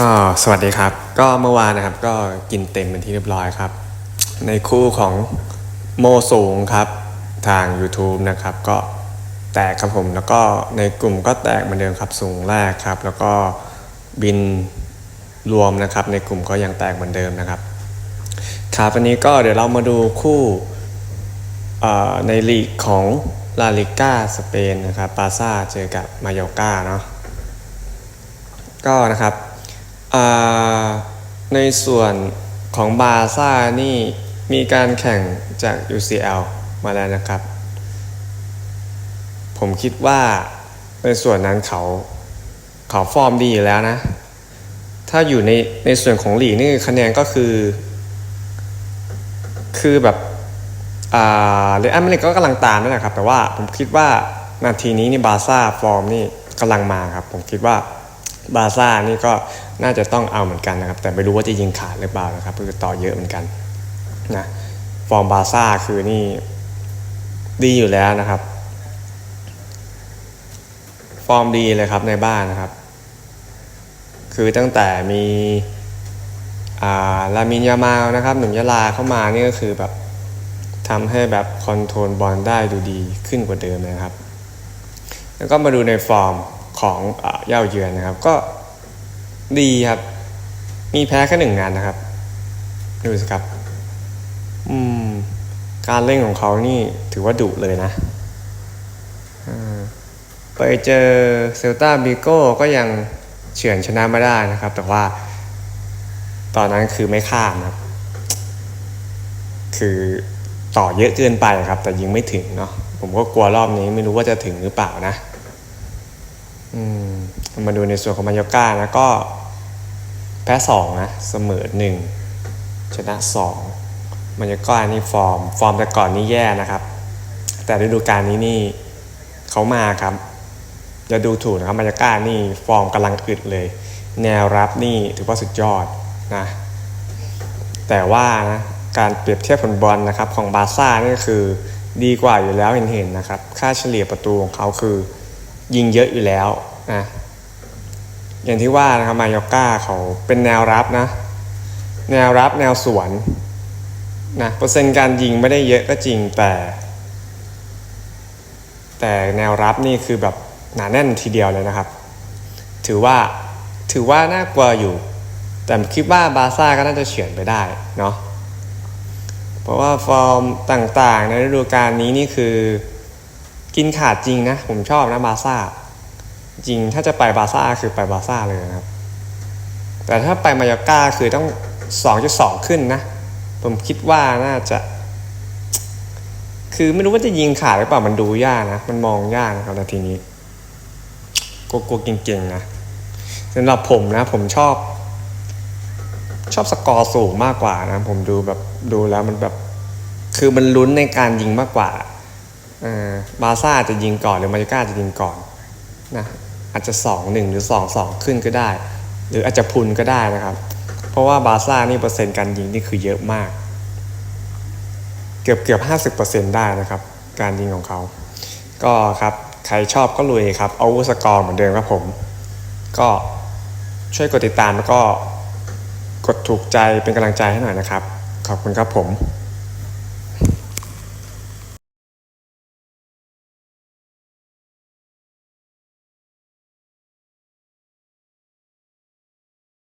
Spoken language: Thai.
ก็สวัสดีครับ ก็เมื่อวานนะครับก็กินเต็มเป็นที่เรียบร้อยครับ ในคู่ของโมสูงครับ ทาง YouTube นะครับ ก็แตกครับผมแล้วก็ในกลุ่มก็แตกเหมือนเดิมครับสูงแรกครับ แล้วก็บินรวมนะครับในกลุ่มก็ยังแตกเหมือนเดิมนะครับครับวันนี้ก็เดี๋ยวเรามาดูคู่ในลีกของลาลิก้าสเปนนะครับปาซ่าเจอกับมาโยกาเนาะก็นะครับ ในส่วนของบาซ่านี่มีการแข่งจาก UCL มาแล้วนะครับ ผมคิดว่าในส่วนนั้นเขาเขาฟอร์มดีอยู่แล้วนะ ถ้าอยู่ในในส่วนของหลีนี่คะแนนก็คือ คือแบบอ่าเรอัลมาดริดก็กำลังตามนั่นแหละครับ แต่ว่าผมคิดว่านาทีนี้นี่บาซ่าฟอร์มนี่กำลังมาครับ ผมคิดว่า บาซ่านี่ก็น่าจะต้องเอาเหมือนกันนะครับ แต่ไม่รู้ว่าจะยิงขาดหรือเปล่านะครับคือต่อเยอะเหมือนกันนะฟอร์มบาซ่าคือนี่ดีอยู่แล้วนะครับ ฟอร์มดีเลยครับในบ้านนะครับ คือตั้งแต่มีาลามินยามานะครับหนุ่มยะลาเข้ามานี่ก็คือแบบทำให้แบบคอนโทรลบอลได้ดูดีขึ้นกว่าเดิมเลยครับ แล้วก็มาดูในฟอร์ม ของเย่าเยือนนะครับ ก็ดีครับ มีแพ้แค่หนึ่งงานนะครับดูสิครับ อืม การเล่นของเขานี่ถือว่าดุเลยนะไปเจอเซลตาบิโก้ก็ยังเฉือนชนะมาได้นะครับ แต่ว่า ตอนนั้นคือไม่ข้ามครับ คือต่อเยอะเกินไปครับ แต่ยิงไม่ถึงเนาะผมก็กลัวรอบนี้ไม่รู้ว่าจะถึงหรือเปล่านะ มมาดูในส่วนของมายก้านะก็แพ้สองนะเสมอหนึ่งชนะสองมายก้านี่ฟอร์ม ฟอร์มแต่ก่อนนี่แย่นะครับ แต่ฤดูกาลนี้นี่เขามาครับจะดูถูกนะครับมายก้านี่ฟอร์มกำลังอึดเลย แนวรับนี่ถือว่าสุดยอดนะแต่ว่านะการเปรียบเทียบผลบอลนะครับของบาร์ซ่านี่ก็คือดีกว่าอยู่แล้วเห็นๆนะครับ ค่าเฉลี่ยประตูของเขาคือ ยิงเยอะอยู่แล้วนะอย่างที่ว่านะครับมายอร์ก้าเขาเป็นแนวรับนะ แนวรับแนวสวนนะเปอร์เซ็นต์การยิงไม่ได้เยอะก็จริงแต่ แต่แนวรับนี่คือแบบหนาแน่นทีเดียวเลยนะครับ ถือว่าถือว่าน่ากลัวอยู่ แต่คิดว่าบาร์ซ่าก็น่าจะเฉือนไปได้เนาะเพราะว่าฟอร์มต่างๆ ในฤดูกาลนี้นี่คือ กินขาดจริงนะ ผมชอบนะบาซ่า จริงถ้าจะไปบาซ่าคือไปบาซ่าเลยนะครับ แต่ถ้าไปมายอร์ก้าคือต้อง 2.2 ขึ้นนะ ผมคิดว่าน่าจะ คือไม่รู้ว่าจะยิงขาดหรือเปล่ามันดูยากนะ มันมองยากนะครับนาทีนี้กลัวๆเก่งๆนะสำหรับผมนะ ผมชอบ ชอบสกอร์สูงมากกว่านะ ผมดูแบบดูแล้วมันแบบ คือมันลุ้นในการยิงมากกว่า บาซ่าจะยิงก่อนหรือมาริก้าจะยิงก่อนนะอาจจะสองหนึ่งหรือสองสองขึ้นก็ได้ หรืออาจจะพุนก็ได้นะครับ เพราะว่าบาซ่านี่เปอร์เซ็นต์การยิงนี่คือเยอะมาก เกือบเกือบห้าสิบเปอร์เซ็นต์ได้นะครับ การยิงของเขา ก็ครับใครชอบก็ลุยครับเอาสกอร์เหมือนเดิมครับผม ก็ช่วยกดติดตามแล้วก็กดถูกใจเป็นกำลังใจให้หน่อยนะครับ ขอบคุณครับผม